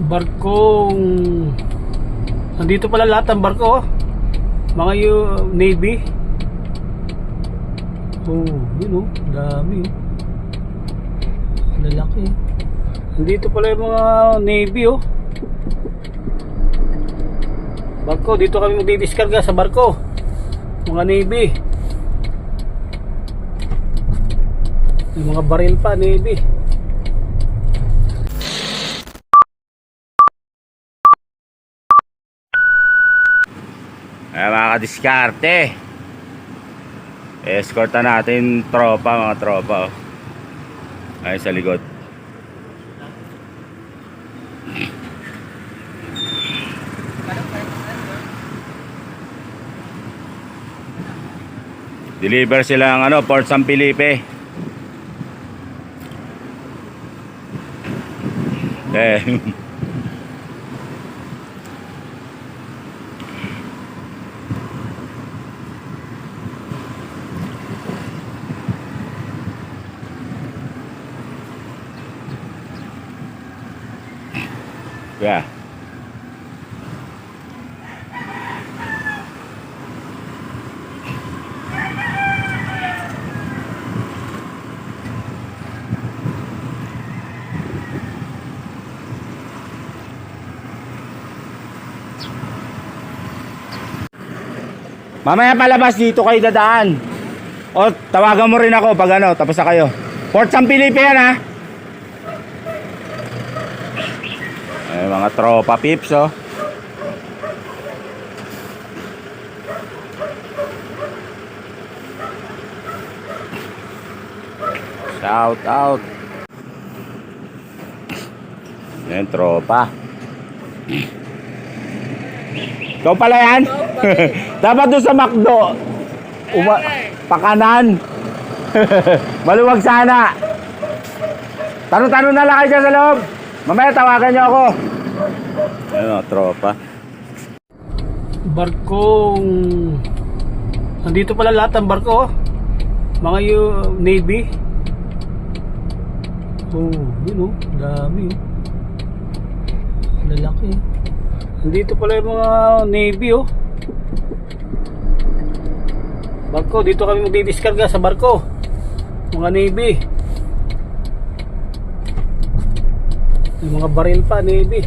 barkong nandito pala lahat ng barko oh. mga yu- navy. Oh yun oh. Dami oh. Lalaki. Nandito pala yung mga navy oh. Barko dito kami magdidiskarga sa barko. Mga navy. Yung mga baril pa navy Ay, mga kadiskarte. Escorta natin tropa, mga tropa. oh. Ay, sa likod. Deliver sila ng ano, Port San Felipe. Eh. Yeah. Mamaya palabas dito kayo dadaan. O tawagan mo rin ako pag ano, tapos na kayo. Port San Felipe yan ha. Ay, mga tropa pips oh. Shout out. Yan, tropa. Ikaw pala yan? Dapat doon sa McDo. Uma pakanan. Maluwag sana. Tanong-tanong na lang kayo sa loob. Mamaya tawagan niyo ako. Ano, tropa. barkong. Nandito pala lahat ng barko oh. mga yu- navy. Oh yun oh. Dami oh. Lalaki. Nandito pala yung mga navy oh. Barko dito kami magdidiskarga sa barko. Mga navy yung mga baril pa navy